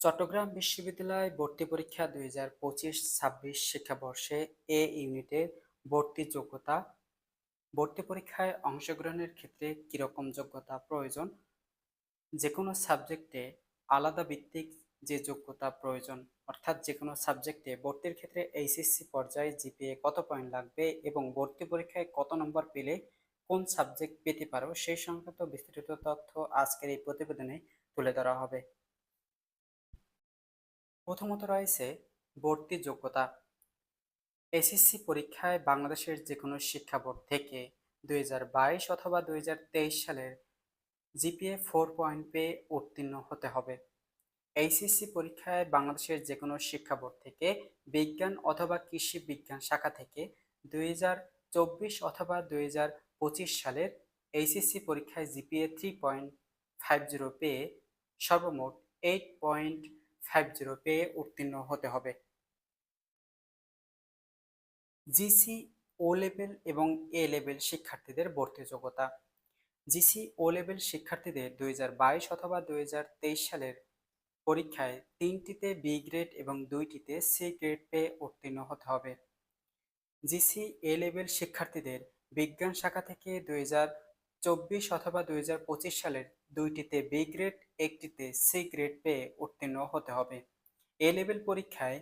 চট্টগ্রাম বিশ্ববিদ্যালয় ভর্তি পরীক্ষা দুই হাজার পঁচিশ ছাব্বিশ শিক্ষাবর্ষে এ ইউনিটের ভর্তি যোগ্যতা। ভর্তি পরীক্ষায় অংশগ্রহণের ক্ষেত্রে কীরকম যোগ্যতা প্রয়োজন? যে কোনো সাবজেক্টে আলাদা ভিত্তিক যে যোগ্যতা প্রয়োজন, অর্থাৎ যে কোনো সাবজেক্টে ভর্তির ক্ষেত্রে এইচএসসি পর্যায়ে জিপিএ কত পয়েন্ট লাগবে এবং ভর্তি পরীক্ষায় কত নম্বর পেলে কোন সাবজেক্ট পেতে পারো, সেই সংক্রান্ত বিস্তারিত তথ্য আজকের এই প্রতিবেদনে তুলে ধরা হবে। প্রথমত রয়েছে ভর্তি যোগ্যতা। এসএসসি পরীক্ষায় বাংলাদেশের যে কোনো শিক্ষা বোর্ড থেকে দুই হাজার বাইশ অথবা দুই হাজার তেইশ সালের জিপিএ ফোর পয়েন্ট পেয়ে উত্তীর্ণ হতে হবে। এইচএসসি পরীক্ষায় বাংলাদেশের যে কোনো শিক্ষা বোর্ড থেকে বিজ্ঞান অথবা কৃষি বিজ্ঞান শাখা থেকে দুই হাজার চব্বিশ অথবা দুই হাজার পঁচিশ সালের এইচএসসি পরীক্ষায় GPA three point five zero পেয়ে সর্বমোট এইট পয়েন্ট ফাইভ জিরো পেয়ে উত্তীর্ণ হতে হবে। জিসি ও লেভেল এবং এ লেভেল শিক্ষার্থীদের ভর্তি যোগ্যতা। জিসি ও লেভেল শিক্ষার্থীদের দুই হাজার বাইশ অথবা দুই হাজার তেইশ সালের পরীক্ষায় তিনটিতে বি গ্রেড এবং দুইটিতে সি গ্রেড পেয়ে উত্তীর্ণ হতে হবে। জিসি এ লেভেল শিক্ষার্থীদের বিজ্ঞান শাখা থেকে দুই চব্বিশ অথবা দুই হাজার পঁচিশ সালের দুইটিতে বি গ্রেড একটিতে সি গ্রেড পেয়ে উত্তীর্ণ হতে হবে। এ লেভেল পরীক্ষায়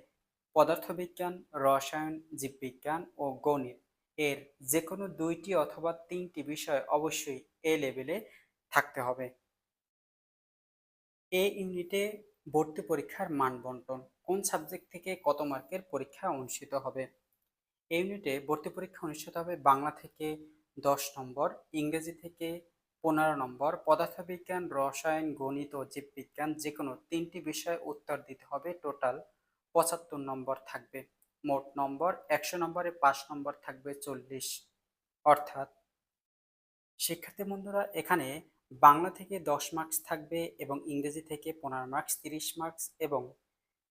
পদার্থবিজ্ঞান, রসায়ন, জীববিজ্ঞান ও গণিত এর যে কোনো দুইটি অথবা তিনটি বিষয় অবশ্যই এ লেভেলে থাকতে হবে। এ ইউনিটে ভর্তি পরীক্ষার মান বন্টন কোন সাবজেক্ট থেকে কত মার্কের পরীক্ষা অনুষ্ঠিত হবে? এই ইউনিটে ভর্তি পরীক্ষা অনুষ্ঠিত হবে বাংলা থেকে দশ নম্বর, ইংরেজি থেকে পনেরো নম্বর, পদার্থবিজ্ঞান, রসায়ন, গণিত ও জীববিজ্ঞান যে কোনো তিনটি বিষয়ে উত্তর দিতে হবে। টোটাল পঁচাত্তর নম্বর থাকবে। মোট নম্বর একশো নম্বরে পাঁচ নম্বর থাকবে চল্লিশ। অর্থাৎ শিক্ষার্থী বন্ধুরা, এখানে বাংলা থেকে দশ মার্কস থাকবে এবং ইংরেজি থেকে পনেরো মার্কস তিরিশ মার্কস এবং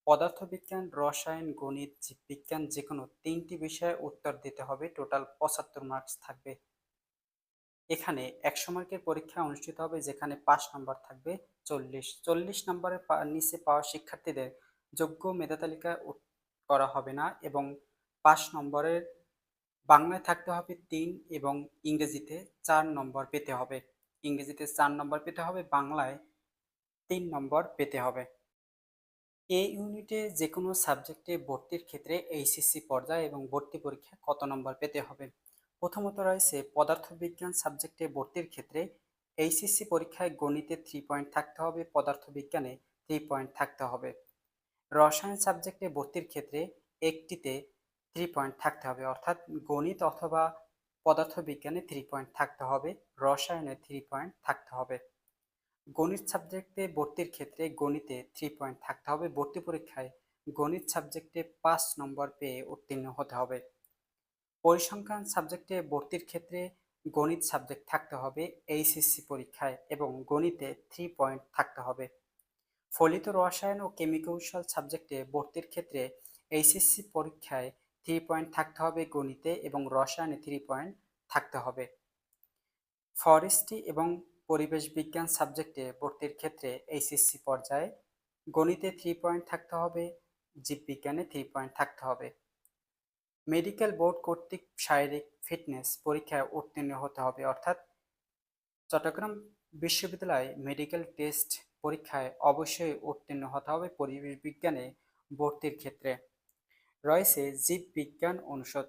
পদার্থবিজ্ঞান, রসায়ন, গণিত, জীববিজ্ঞান যে কোনো তিনটি বিষয়ে উত্তর দিতে হবে। টোটাল পঁচাত্তর মার্কস থাকবে। এখানে একশো মার্কের পরীক্ষা অনুষ্ঠিত হবে যেখানে পাঁচ নম্বর থাকবে চল্লিশ। চল্লিশ নম্বরের নিচে পাওয়া শিক্ষার্থীদের যোগ্য মেধা তালিকা করা হবে না এবং পাঁচ নম্বরের বাংলায় থাকতে হবে তিন এবং ইংরেজিতে চার নম্বর পেতে হবে। ইংরেজিতে চার নম্বর পেতে হবে, বাংলায় তিন নম্বর পেতে হবে। এই ইউনিটে যে কোনো সাবজেক্টে ভর্তির ক্ষেত্রে এইচএসসি পর্যায়ে এবং ভর্তি পরীক্ষায় কত নম্বর পেতে হবে? প্রথমত রয়েছে পদার্থবিজ্ঞান সাবজেক্টে ভর্তির ক্ষেত্রে এইচএসসি পরীক্ষায় গণিতে থ্রি পয়েন্ট থাকতে হবে, পদার্থবিজ্ঞানে থ্রি পয়েন্ট থাকতে হবে। রসায়ন সাবজেক্টে ভর্তির ক্ষেত্রে একটিতে থ্রি পয়েন্ট থাকতে হবে, অর্থাৎ গণিত অথবা পদার্থবিজ্ঞানে থ্রি পয়েন্ট থাকতে হবে, রসায়নে থ্রি পয়েন্ট থাকতে হবে। গণিত সাবজেক্টে ভর্তির ক্ষেত্রে গণিতে থ্রি পয়েন্ট থাকতে হবে, ভর্তি পরীক্ষায় গণিত সাবজেক্টে পাঁচ নম্বর পেয়ে উত্তীর্ণ হতে হবে। পরিসংখ্যান সাবজেক্টে ভর্তির ক্ষেত্রে গণিত সাবজেক্ট থাকতে হবে, এইচএসসি পরীক্ষায়, এবং গণিতে থ্রি পয়েন্ট থাকতে হবে। ফলিত রসায়ন ও কেমিকৌশল সাবজেক্টে ভর্তির ক্ষেত্রে এইচএসসি পরীক্ষায় থ্রি পয়েন্ট থাকতে হবে গণিতে, এবং রসায়নে থ্রি পয়েন্ট থাকতে হবে। ফরেস্ট্রি এবং পরিবেশ বিজ্ঞান সাবজেক্টে ভর্তির ক্ষেত্রে এইচএসসি পর্যায়ে গণিতে থ্রি পয়েন্ট থাকতে হবে, জীববিজ্ঞানে থ্রি পয়েন্ট থাকতে হবে। মেডিকেল বোর্ড কর্তৃক শারীরিক ফিটনেস পরীক্ষায় উত্তীর্ণ হতে হবে। অর্থাৎ চট্টগ্রাম বিশ্ববিদ্যালয় মেডিকেল টেস্ট পরীক্ষায় অবশ্যই উত্তীর্ণ হতে হবে পরিবেশ বিজ্ঞানে ভর্তির ক্ষেত্রে। রয়েছে জীববিজ্ঞান অনুষদ।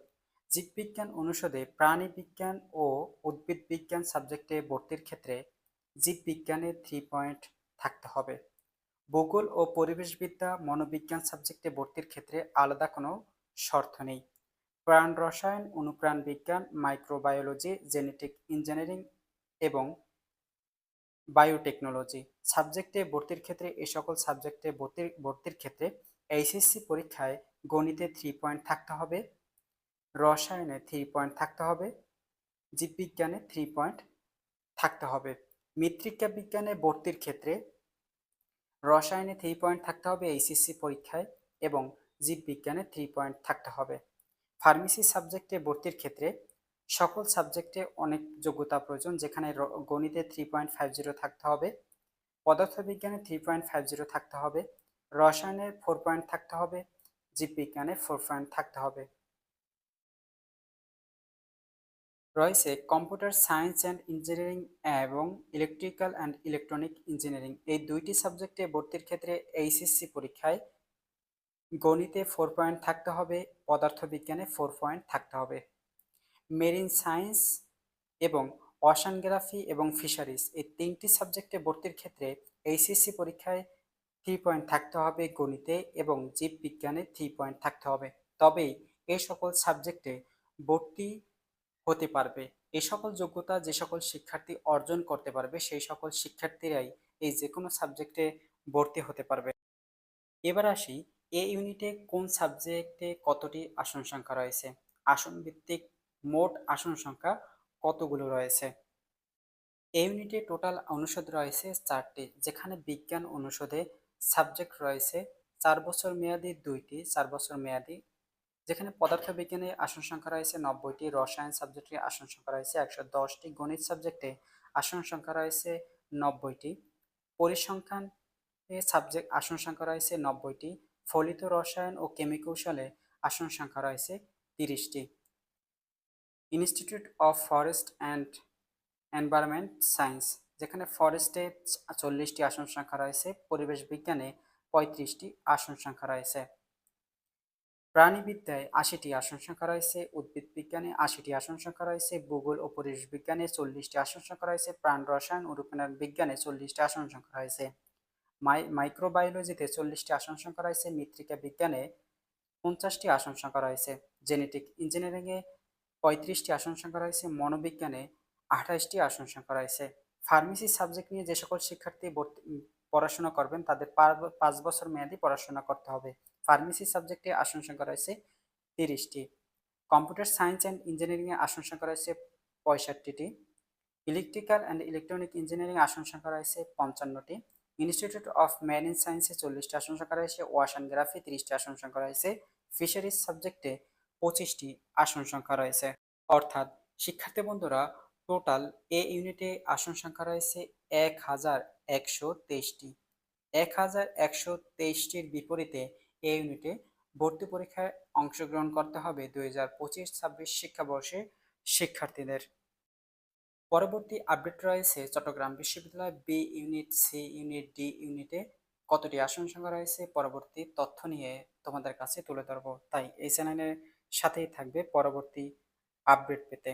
জীববিজ্ঞান অনুষদে প্রাণী বিজ্ঞান ও উদ্ভিদ বিজ্ঞান সাবজেক্টে ভর্তির ক্ষেত্রে জীববিজ্ঞানে থ্রি পয়েন্ট থাকতে হবে। ভূগোল ও পরিবেশবিদ্যা মনোবিজ্ঞান সাবজেক্টে ভর্তির ক্ষেত্রে আলাদা কোনো শর্ত নেই। প্রাণ রসায়ন, অনুপ্রাণ বিজ্ঞান, মাইক্রোবায়োলজি, জেনেটিক ইঞ্জিনিয়ারিং এবং বায়োটেকনোলজি। সাবজেক্টে ভর্তির ক্ষেত্রে এই সকল সাবজেক্টে ভর্তির ভর্তির ক্ষেত্রে এইচএসসি পরীক্ষায় গণিতে থ্রি পয়েন্ট থাকতে হবে, রসায়নে থ্রি পয়েন্ট থাকতে হবে, জীববিজ্ঞানে থ্রি পয়েন্ট থাকতে হবে। মৃত্তিকা বিজ্ঞানে ভর্তির ক্ষেত্রে রসায়নে থ্রি পয়েন্ট থাকতে হবে এইচএসসি পরীক্ষায় এবং জীববিজ্ঞানে থ্রি পয়েন্ট থাকতে হবে। ফার্মেসি সাবজেক্টে ভর্তির ক্ষেত্রে সকল সাবজেক্টে অনেক যোগ্যতা প্রয়োজন, যেখানে গণিতে থ্রি পয়েন্ট ফাইভ জিরো থাকতে হবে, পদার্থবিজ্ঞানে থ্রি পয়েন্ট ফাইভ জিরো থাকতে হবে রসায়নের ফোর পয়েন্ট থাকতে হবে, জীববিজ্ঞানে ফোর পয়েন্ট থাকতে হবে। রয়েছে কম্পিউটার সায়েন্স অ্যান্ড ইঞ্জিনিয়ারিং এবং ইলেকট্রিক্যাল অ্যান্ড ইলেকট্রনিক ইঞ্জিনিয়ারিং। এই দুইটি সাবজেক্টে ভর্তির ক্ষেত্রে এইচএসসি পরীক্ষায় গণিতে ফোর পয়েন্ট থাকতে হবে, পদার্থবিজ্ঞানে ফোর পয়েন্ট থাকতে হবে। মেরিন সায়েন্স এবং অশানগ্রাফি এবং ফিশারিজ এই তিনটি সাবজেক্টে ভর্তির ক্ষেত্রে এইচএসসি পরীক্ষায় থ্রি পয়েন্ট থাকতে হবে গণিতে এবং জীববিজ্ঞানে থ্রি পয়েন্ট থাকতে হবে। তবেই এই সকল সাবজেক্টে ভর্তি হতে পারবে। এই সকল যোগ্যতা যে সকল শিক্ষার্থী অর্জন করতে পারবে, সেই সকল শিক্ষার্থীরাই এই যে কোনো সাবজেক্টে ভর্তি হতে পারবে। এবার আসি এ ইউনিটে কোন সাবজেক্টে কতটি আসন সংখ্যা রয়েছে? আসন ভিত্তিক মোট আসন সংখ্যা কতগুলো রয়েছে? এই ইউনিটে টোটাল অনুষদ রয়েছে চারটি, যেখানে বিজ্ঞান অনুষদে সাবজেক্ট রয়েছে চার বছর মেয়াদি দুইটি, চার বছর মেয়াদি, যেখানে পদার্থবিজ্ঞানে আসন সংখ্যা রয়েছে নব্বইটি, রসায়ন সাবজেক্টে আসন সংখ্যা রয়েছে একশো দশটি, গণিত সাবজেক্টে আসন সংখ্যা রয়েছে নব্বইটি, পরিসংখ্যান সাবজেক্ট আসন সংখ্যা রয়েছে নব্বইটি ফলিত রসায়ন ও কেমিকৌশলে আসন সংখ্যা রয়েছে তিরিশটি। Institute of forest and environment science যেখানে ফরেস্টে চল্লিশটি আসন সংখ্যা রয়েছে, পরিবেশ বিজ্ঞানে পঁয়ত্রিশটি আসন সংখ্যা রয়েছে। প্রাণীবিদ্যায় আশিটি আসন সংখ্যা রয়েছে, উদ্ভিদ বিজ্ঞানে আশিটি আসন সংখ্যা রয়েছে, ভূগোল ও পরিবেশ বিজ্ঞানে চল্লিশটি আসন সংখ্যা রয়েছে প্রাণ রসায়ন ও রূপায়ণ বিজ্ঞানে চল্লিশটি আসন সংখ্যা রয়েছে। মাই মাইক্রোবায়োলজিতে চল্লিশটি আসন সংখ্যা রয়েছে, মৃত্তিকা বিজ্ঞানে পঞ্চাশটি আসন সংখ্যা রয়েছে জেনেটিক ইঞ্জিনিয়ারিংয়ে পঁয়ত্রিশটি আসন সংখ্যা রয়েছে, মনোবিজ্ঞানে আঠাশটি আসন সংখ্যা রয়েছে। ফার্মেসি সাবজেক্ট নিয়ে যে সকল শিক্ষার্থী পড়াশোনা করবেন, তাদের পাঁচ বছর মেয়াদি পড়াশোনা করতে হবে। ফার্মেসি সাবজেক্টে আসন সংখ্যা রয়েছে তিরিশটি। কম্পিউটার সায়েন্স অ্যান্ড ইঞ্জিনিয়ারিংয়ে আসন সংখ্যা রয়েছে পঁয়ষট্টিটি। ইলেকট্রিক্যাল অ্যান্ড ইলেকট্রনিক ইঞ্জিনিয়ারিং আসন সংখ্যা রয়েছে পঞ্চান্নটি। ইনস্টিটিউট অফ ম্যারিন সায়েন্সে চল্লিশটি আসন সংখ্যা রয়েছে ওয়াশান গ্রাফি তিরিশটি আসন সংখ্যা রয়েছে ফিশারিজ সাবজেক্টে পঁচিশটি আসন সংখ্যা রয়েছে। অর্থাৎ, শিক্ষার্থী বন্ধুরা টোটাল এ ইউনিটে আসন সংখ্যা রয়েছে এক হাজার একশো তেইশটি। এক হাজার একশো তেইশটির বিপরীতে এ ইউনিটে ভর্তি পরীক্ষায় অংশগ্রহণ করতে হবে দুই হাজার পঁচিশ ছাব্বিশ শিক্ষাবর্ষে শিক্ষার্থীদের। পরবর্তী আপডেট রয়েছে চট্টগ্রাম বিশ্ববিদ্যালয় B unit C unit D ইউনিটে কতটি আসন সংখ্যা রয়েছে? পরবর্তী তথ্য নিয়ে তোমাদের কাছে তুলে ধরবো। তাই এই চ্যানেলের সাথেই থাকবে পরবর্তী আপডেট পেতে।